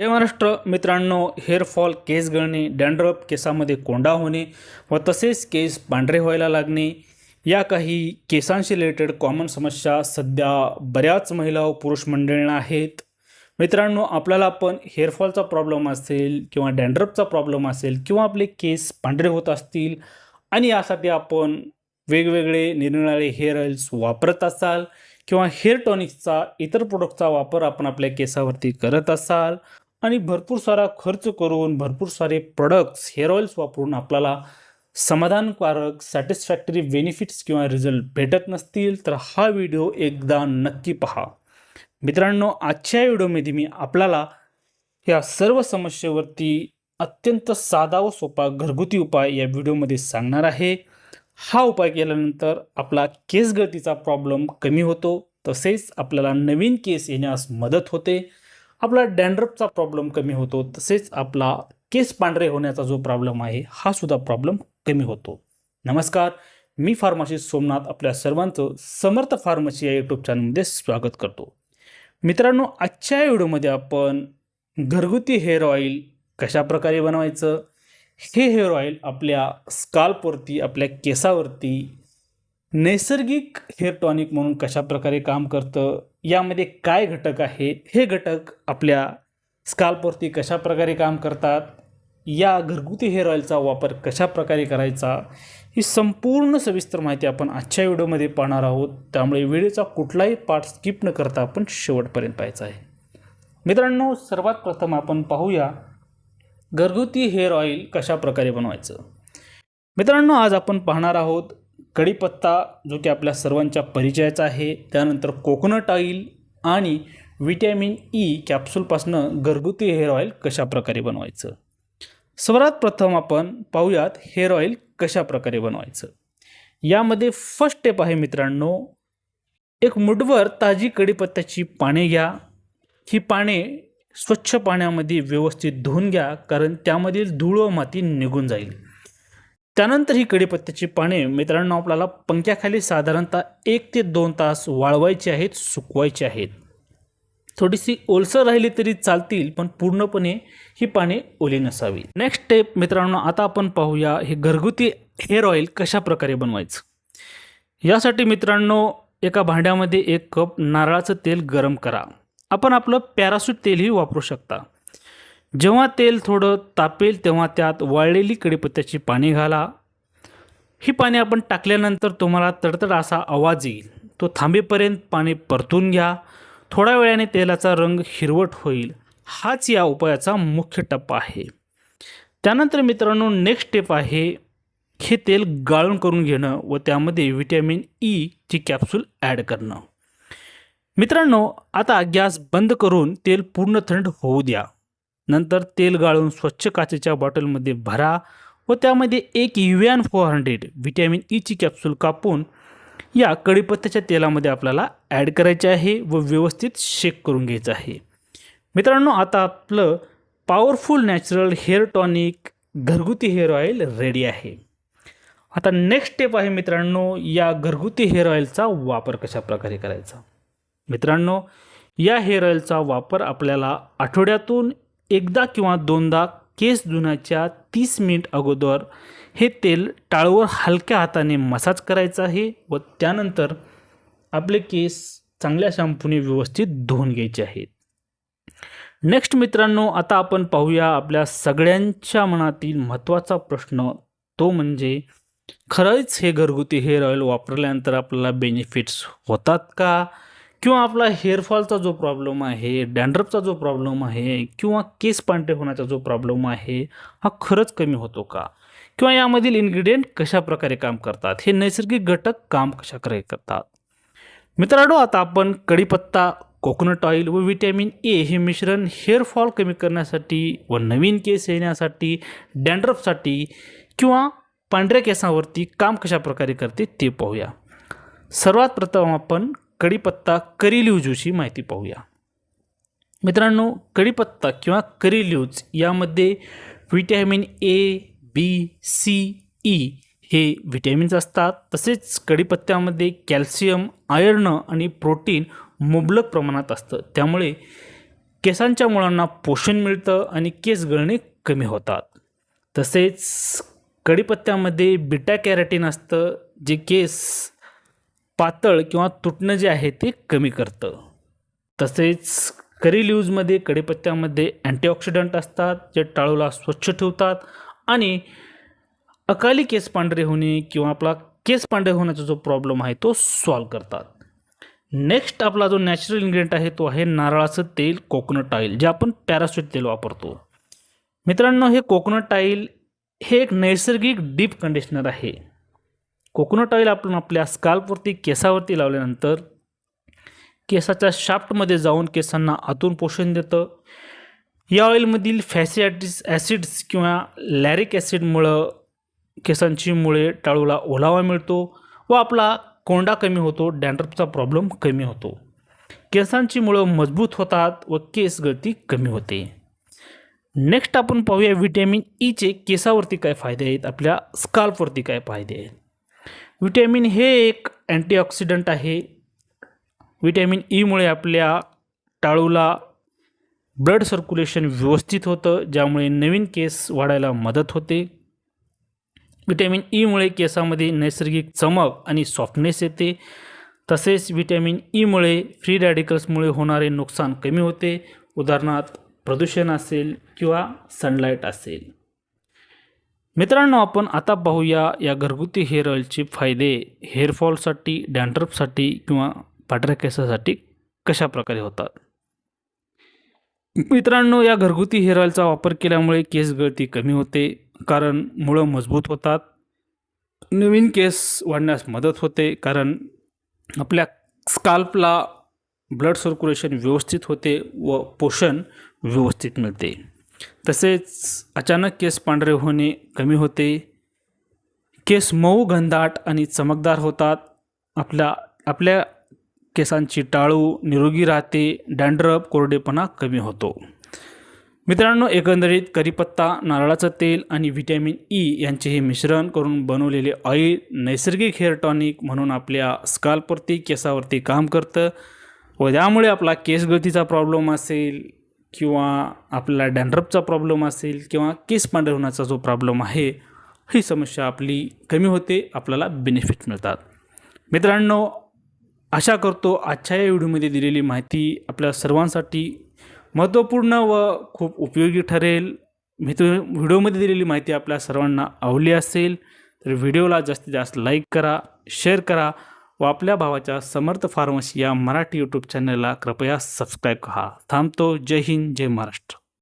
हे महाराष्ट्र मित्रांनो हेअरफॉल केस गळणे डँड्रप केसामध्ये कोंडा होणे व तसेच केस पांढरे व्हायला लागणे या काही केसांशी रिलेटेड कॉमन समस्या सध्या बऱ्याच महिला व पुरुष मंडळींना आहेत. मित्रांनो आपल्याला पण हेअरफॉलचा प्रॉब्लेम असेल किंवा डँड्रपचा प्रॉब्लेम असेल किंवा आपले केस पांढरे होत असतील आणि यासाठी आपण वेगवेगळे निरनिराळे हेअर ऑइल्स वापरत असाल किंवा हेअर टॉनिक्सचा इतर प्रोडक्टचा वापर आपण आपल्या केसावरती करत असाल आणि भरपूर सारा खर्च करून भरपूर सारे प्रोडक्ट्स हेअर ऑइल्स वापरून आपल्याला समाधानकारक सॅटिस्फॅक्टरी बेनिफिट्स किंवा रिझल्ट भेटत नसतील तर हा व्हिडिओ एकदा नक्की पहा. मित्रांनो आजच्या व्हिडिओमध्ये मी आपल्याला या सर्व समस्येवरती अत्यंत साधा व सोपा घरगुती उपाय या व्हिडिओमध्ये सांगणार आहे. हा उपाय केल्यानंतर आपला केस गळतीचा प्रॉब्लेम कमी होतो. तसेच आपल्याला नवीन केस येण्यास मदत होते. आपला डॅन्ड्रपचा प्रॉब्लेम कमी होतो तसेच आपला केस पांढरे होण्याचा जो प्रॉब्लेम आहे हा सुद्धा प्रॉब्लेम कमी होतो. नमस्कार मी फार्मासिस्ट सोमनाथ आपल्या सर्वांचं समर्थ फार्मसी या यूट्यूब चॅनलमध्ये स्वागत करतो. मित्रांनो आजच्या व्हिडिओमध्ये आपण घरगुती हेअर ऑइल कशा प्रकारे बनवायचं? हे हेअर ऑइल आपल्या स्काल्पवरती आपल्या केसावरती नैसर्गिक हेअर टॉनिक म्हणून कशा प्रकारे काम करतं? यामध्ये काय घटक आहेत? हे घटक आपल्या स्काल्पवरती कशा प्रकारे काम करतात? या घरगुती हेअर ऑईलचा वापर कशा प्रकारे करायचा? ही संपूर्ण सविस्तर माहिती आपण आजच्या व्हिडिओमध्ये पाहणार आहोत. त्यामुळे व्हिडिओचा कुठलाही पार्ट स्किप न करता आपण शेवटपर्यंत पाहायचा आहे. मित्रांनो सर्वात प्रथम आपण पाहूया घरगुती हेअर ऑईल कशा प्रकारे बनवायचं. मित्रांनो आज आपण पाहणार आहोत कढीपत्ता जो की आपल्या सर्वांच्या परिचयाचा आहे त्यानंतर कोकोनट ऑइल आणि व्हिटॅमिन ई कॅप्सूलपासनं घरगुती हेअर ऑइल कशा प्रकारे बनवायचं? सर्वात प्रथम आपण पाहूयात हेअर ऑइल कशा प्रकारे बनवायचं? यामध्ये फर्स्ट स्टेप आहे मित्रांनो एक मुठभर ताजी कढीपत्त्याची पाने घ्या. ही पाने स्वच्छ पाण्यामध्ये व्यवस्थित धुवून घ्या कारण त्यामधील धूळ व माती निघून जाईल. त्यानंतर ही कडीपत्त्याची पाने मित्रांनो आपल्याला पंख्याखाली साधारणतः एक ते दोन तास वाळवायची आहेत सुकवायची आहेत. थोडीशी ओलसर राहिली तरी चालतील पण पूर्णपणे ही पाने ओली नसावी नेक्स्ट स्टेप मित्रांनो आता आपण पाहूया हे घरगुती हेअर ऑइल कशा प्रकारे बनवायचं. यासाठी मित्रांनो एका भांड्यामध्ये एक कप नारळाचं तेल गरम करा. आपण आपलं पॅरासूट तेलही वापरू शकता. जेव्हा तेल थोडं तापेल तेव्हा त्यात वाळलेली कढीपत्त्याची पाने घाला. ही पाने आपण टाकल्यानंतर तुम्हाला तडतड असा आवाज येईल. तो थांबेपर्यंत पाणी परतून घ्या. थोड्या वेळाने तेलाचा रंग हिरवट होईल. हाच या उपायाचा मुख्य टप्पा आहे. त्यानंतर मित्रांनो नेक्स्ट स्टेप आहे हे तेल गाळून करून घेणं व त्यामध्ये व्हिटॅमिन ई e ची कॅप्सूल ॲड करणं. मित्रांनो आता गॅस बंद करून तेल पूर्ण थंड होऊ द्या. नंतर तेल गाळून स्वच्छ काचेच्या बॉटलमध्ये भरा व त्यामध्ये एक युएन फोर हंड्रेड व्हिटॅमिन ईची कॅप्सूल कापून या कढीपत्त्याच्या तेलामध्ये आपल्याला ॲड करायचे आहे व व्यवस्थित शेक करून घ्यायचं आहे. मित्रांनो आता आपलं पॉवरफुल नॅचरल हेअर टॉनिक घरगुती हेअर ऑइल रेडी आहे. आता नेक्स्ट स्टेप आहे मित्रांनो या घरगुती हेअर ऑइलचा वापर कशा प्रकारे करायचा? मित्रांनो या हेअर ऑइलचा वापर आपल्याला आठवड्यातून एकदा किंवा दोनदा केस धुण्याच्या तीस मिनिट अगोदर हे तेल टाळवर हलक्या हाताने मसाज करायचा आहे व त्यानंतर आपले केस चांगल्या शॅम्पूने व्यवस्थित धुवून घ्यायचे आहेत. नेक्स्ट मित्रांनो आता आपण पाहूया आपल्या सगळ्यांच्या मनातील महत्त्वाचा प्रश्न. तो म्हणजे खरंच हे घरगुती हेअर ऑइल वापरल्यानंतर आपल्याला बेनिफिट्स होतात का? किंवा आपला हेअरफॉलचा जो प्रॉब्लेम आहे डॅन्ड्रपचा जो प्रॉब्लेम आहे किंवा केस पांढरे होण्याचा जो प्रॉब्लेम आहे हा खरंच कमी होतो का? किंवा यामधील इन्ग्रेडियंट कशा प्रकारे काम करतात? हे नैसर्गिक घटक काम कशा प्रकारे करतात? मित्रांनो आता आपण कढीपत्ता कोकोनट ऑइल व विटॅमिन ए हे मिश्रण हेअरफॉल कमी करण्यासाठी व नवीन केस येण्यासाठी डॅन्ड्रफसाठी किंवा पांढऱ्या केसांवरती काम कशा प्रकारे करते ते पाहूया. सर्वात प्रथम आपण कढीपत्ता करी माहिती पाहूया. मित्रांनो कढीपत्ता किंवा करी यामध्ये vitamin A B C E हे व्हिटॅमिन्स असतात. तसेच कढीपत्त्यामध्ये कॅल्शियम आयर्न आणि प्रोटीन मुबलक प्रमाणात असतं. त्यामुळे केसांच्या मुळांना पोषण मिळतं आणि केस गळणे कमी होतात. तसेच कढीपत्त्यामध्ये बिटा कॅरेटीन असतं जे केस पातळ किंवा तुटणं जे आहे ते कमी करतं. तसेच करी ल्यूजमध्ये कढीपत्त्यामध्ये अँटीऑक्सिडंट असतात जे टाळूला स्वच्छ ठेवतात आणि अकाली केस पांढरे होणे किंवा आपला केस पांढरे होण्याचा जो प्रॉब्लेम आहे तो सॉल्व करतात. नेक्स्ट आपला जो नॅचरल इन्ग्रेडियंट आहे तो आहे नारळाचं तेल कोकोनट ऑइल जे आपण पॅरासूट तेल वापरतो. मित्रांनो हे कोकोनट ऑइल हे एक नैसर्गिक डीप कंडिशनर आहे. कोकोनट ऑइल आपण आपल्या स्काल्पवरती केसावरती लावल्यानंतर केसाच्या शाफ्टमध्ये जाऊन केसांना आतून पोषण देतं. या ऑइलमधील फॅसिॲटिस ॲसिड्स किंवा लॅरिक ॲसिडमुळं केसांची मुळे टाळूला ओलावा मिळतो व आपला कोंडा कमी होतो डॅन्ड्रफचा प्रॉब्लेम कमी होतो. केसांची मुळं मजबूत होतात व केस गळती कमी होते. नेक्स्ट आपण पाहूया व्हिटॅमिन ईचे e केसावरती काय फायदे आहेत आपल्या स्काल्पवरती काय फायदे आहेत. विटॅमिन हे एक अँटीऑक्सिडंट आहे. विटॅमिन ईमुळे आपल्या टाळूला ब्लड सर्क्युलेशन व्यवस्थित होतं ज्यामुळे नवीन केस वाढायला मदत होते. विटॅमिन ईमुळे केसामध्ये नैसर्गिक चमक आणि सॉफ्टनेस येते. तसेच विटॅमिन ईमुळे फ्री रॅडिकल्समुळे होणारे नुकसान कमी होते. उदाहरणार्थ प्रदूषण असेल किंवा सनलाईट असेल. मित्रांनो आपण आता पाहूया या घरगुती हेअर ऑइलचे फायदे हेअरफॉलसाठी डॅन्ड्रफसाठी किंवा पांढऱ्या केसासाठी कशा प्रकारे होतात? मित्रांनो या घरगुती हेअर ऑइलचा वापर केल्यामुळे केस गळती कमी होते कारण मुळं मजबूत होतात. नवीन केस वाढण्यास मदत होते कारण आपल्या स्काल्पला ब्लड सर्क्युलेशन व्यवस्थित होते व पोषण व्यवस्थित मिळते. तसेच अचानक केस पांढरे होणे कमी होते. केस मऊ घनदाट आणि चमकदार होतात. आपल्या आपल्या केसांची टाळू निरोगी राहते. डँड्रप कोरडेपणा कमी होतो. मित्रांनो एकंदरीत करीपत्ता नारळाचं तेल आणि व्हिटॅमिन ई यांचे हे मिश्रण करून बनवलेले ऑइल नैसर्गिक हेअर टॉनिक म्हणून आपल्या स्काल्पवरती केसावरती काम करतं व त्यामुळे आपला केस गळतीचा प्रॉब्लेम असेल किंवा आपल्याला डॅन्ड्रपचा प्रॉब्लेम असेल किंवा केस पांढरे होण्याचा जो प्रॉब्लेम आहे ही समस्या आपली कमी होते आपल्याला बेनिफिट मिळतात. मित्रांनो आशा करतो आजच्या या व्हिडिओमध्ये दिलेली माहिती आपल्या सर्वांसाठी महत्त्वपूर्ण व खूप उपयोगी ठरेल. मित्र व्हिडिओमध्ये दिलेली माहिती आपल्या सर्वांना आवडली असेल तर व्हिडिओला जास्तीत जास्त लाईक करा शेअर करा व आपल्या भावाच्या समर्थ फार्मसी या मराठी यूट्यूब चॅनलला कृपया सबस्क्राईब करा. थांबतो. जय हिंद. जय महाराष्ट्र.